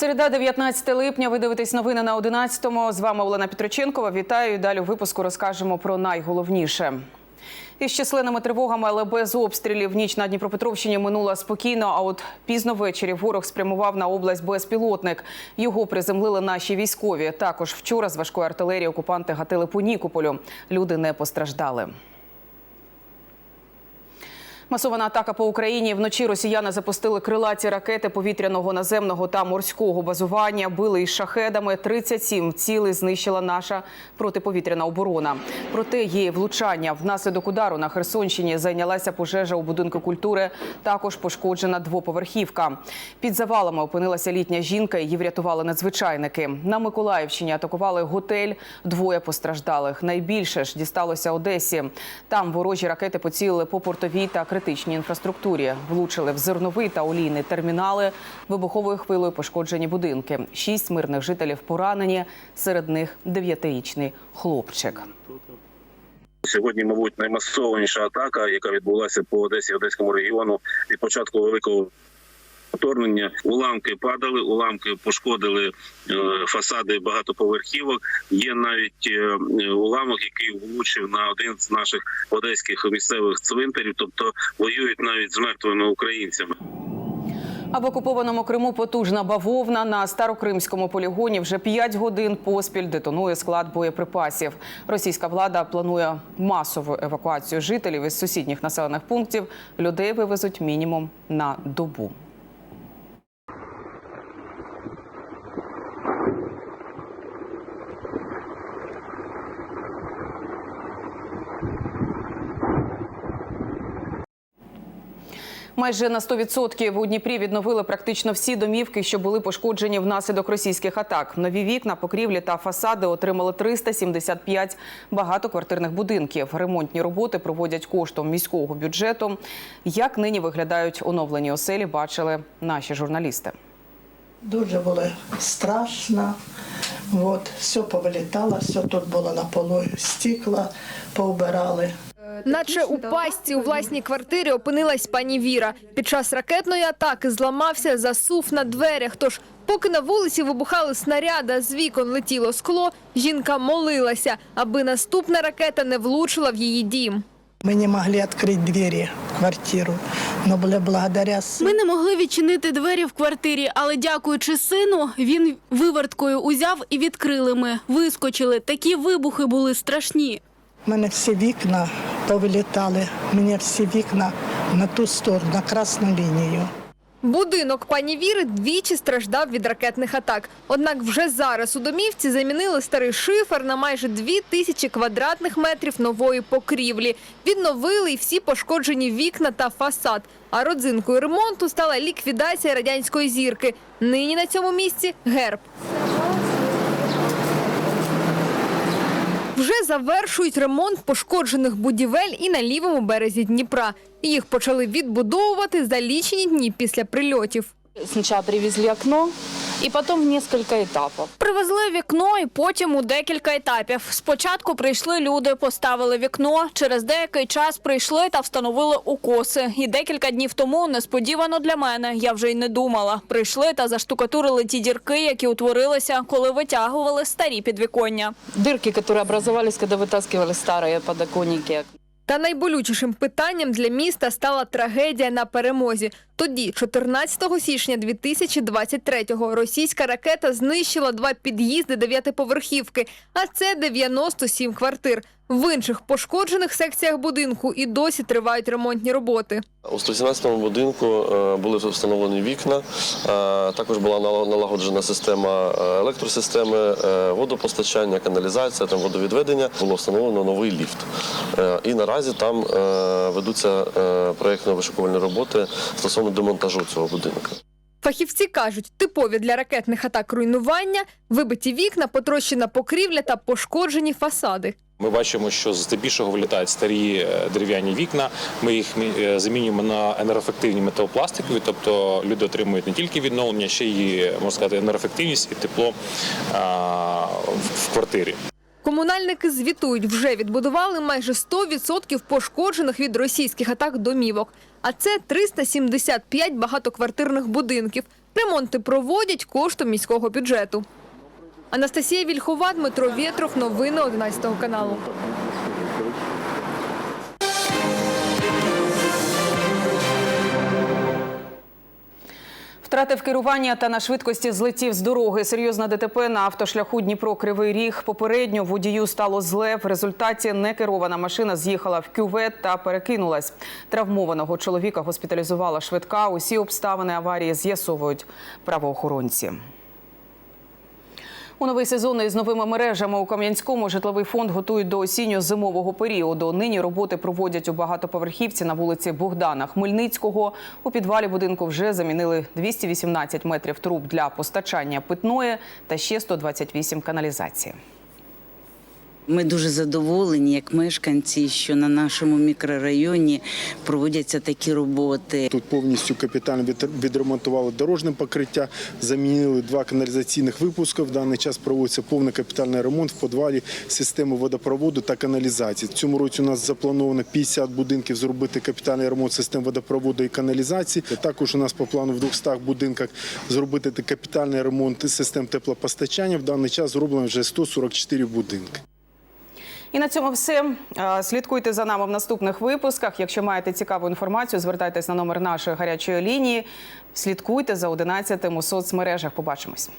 Середа, 19 липня. Ви дивитесь новини на 11-му. З вами Олена Петроченкова. Вітаю. Далі у випуску розкажемо про найголовніше. Із численними тривогами, але без обстрілів. Ніч на Дніпропетровщині минула спокійно. А от пізно ввечері ворог спрямував на область безпілотник. Його приземлили наші військові. Також вчора з важкої артилерії окупанти гатили по Нікополю. Люди не постраждали. Масована атака по Україні. Вночі росіяни запустили крилаті ракети повітряного, наземного та морського базування. Били із шахедами. 37 цілей знищила наша протиповітряна оборона. Проте є влучання. Внаслідок удару на Херсонщині зайнялася пожежа у будинку культури. Також пошкоджена двоповерхівка. Під завалами опинилася літня жінка. Її врятували надзвичайники. На Миколаївщині атакували готель. Двоє постраждалих. Найбільше ж дісталося Одесі. Там ворожі ракети поцілили по портовій та критичній інфраструктурі. Влучили в зерновий та олійний термінали. Вибуховою хвилою пошкоджені будинки. Шість мирних жителів поранені. Серед них дев'ятирічний хлопчик. Сьогодні, мабуть, наймасованіша атака, яка відбулася по Одесі, Одеському регіону від початку великого вторгнення. Уламки падали, уламки пошкодили е, фасади багатоповерхівок. Є навіть е, уламок, який влучив на один з наших одеських місцевих цвинтарів, тобто воюють навіть з мертвими українцями. А в окупованому Криму потужна бавовна на старокримському полігоні вже 5 годин поспіль детонує склад боєприпасів. Російська влада планує масову евакуацію жителів із сусідніх населених пунктів. Людей вивезуть мінімум на добу. Майже на 100% у Дніпрі відновили практично всі домівки, що були пошкоджені внаслідок російських атак. Нові вікна, покрівлі та фасади отримали 375 багатоквартирних будинків. Ремонтні роботи проводять коштом міського бюджету. Як нині виглядають оновлені оселі, бачили наші журналісти. Дуже було страшно. От, все повилітало, все тут було на полу стекла, поубирали. Наче у пастці у власній квартирі опинилась пані Віра. Під час ракетної атаки зламався засув на дверях. Тож, поки на вулиці вибухали снаряди, з вікон летіло скло, жінка молилася, аби наступна ракета не влучила в її дім. Ми не могли відкрити двері в квартиру, але благодаря Ми не могли відчинити двері в квартирі, але дякуючи сину, він виверткою узяв і відкрили ми. Вискочили. Такі вибухи були страшні. У мене всі вікна повилітали. У мене всі вікна на ту сторону, на красну лінію. Будинок пані Віри двічі страждав від ракетних атак. Однак вже зараз у домівці замінили старий шифер на майже дві тисячі квадратних метрів нової покрівлі. Відновили й всі пошкоджені вікна та фасад. А родзинкою ремонту стала ліквідація радянської зірки. Нині на цьому місці герб. Вже завершують ремонт пошкоджених будівель і на лівому березі Дніпра. Їх почали відбудовувати за лічені дні після прильотів. Сначала привезли окно, и потом в несколько этапов. Привезли вікно і потім у декілька етапів. Спочатку прийшли люди, поставили вікно. Через деякий час прийшли та встановили укоси. І декілька днів тому, несподівано для мене, я вже й не думала. Прийшли та заштукатурили ті дірки, які утворилися, коли витягували старі підвіконня. Дырки, которые образовались, когда вытаскивали старые подоконники. Та найболючішим питанням для міста стала трагедія на перемозі. Тоді, 14 січня 2023-го, російська ракета знищила два під'їзди дев'ятиповерхівки, а це 97 квартир. В інших пошкоджених секціях будинку і досі тривають ремонтні роботи. У 117-му будинку е, були встановлені вікна, е, також була нала- налагоджена система е, електросистеми, водопостачання, каналізація, там водовідведення. Було встановлено новий ліфт. І наразі там ведуться проєктно-вишукувальні роботи стосовно демонтажу цього будинку. Фахівці кажуть, типові для ракетних атак руйнування, вибиті вікна, потрощена покрівля та пошкоджені фасади. Ми бачимо, що здебільшого вилітають старі е, дерев'яні вікна. Ми їх е, замінюємо на енергоефективні металопластикові, тобто люди отримують не тільки відновлення, ще й можна сказати, енергоефективність і тепло в квартирі. Комунальники звітують, вже відбудували майже 100% пошкоджених від російських атак домівок. А це 375 багатоквартирних будинків. Ремонти проводять коштом міського бюджету. Анастасія Вільхова, Дмитро Вєтров. Новини 11 каналу. Втратив керування та на швидкості злетів з дороги. Серйозна ДТП на автошляху Дніпро-Кривий Ріг. Попередньо водію стало зле. В результаті некерована машина з'їхала в кювет та перекинулась. Травмованого чоловіка госпіталізувала швидка. Усі обставини аварії з'ясовують правоохоронці. У новий сезон із новими мережами у Кам'янському житловий фонд готують до осінньо-зимового періоду. Нині роботи проводять у багатоповерхівці на вулиці Богдана Хмельницького. У підвалі будинку вже замінили 218 метрів труб для постачання питної та ще 128 каналізації. Ми дуже задоволені, як мешканці, що на нашому мікрорайоні проводяться такі роботи. Тут повністю капітально відремонтували дорожнє покриття, замінили два каналізаційних випуски. В даний час проводиться повний капітальний ремонт в подвалі системи водопроводу та каналізації. В цьому році у нас заплановано 50 будинків зробити капітальний ремонт систем водопроводу і каналізації. Також у нас по плану в 200 будинках зробити капітальний ремонт систем теплопостачання. В даний час зроблено вже 144 будинки. І на цьому все. Е, Слідкуйте за нами в наступних випусках. Якщо маєте цікаву інформацію, звертайтесь на номер нашої гарячої лінії. Слідкуйте за 11 у соцмережах. Побачимось.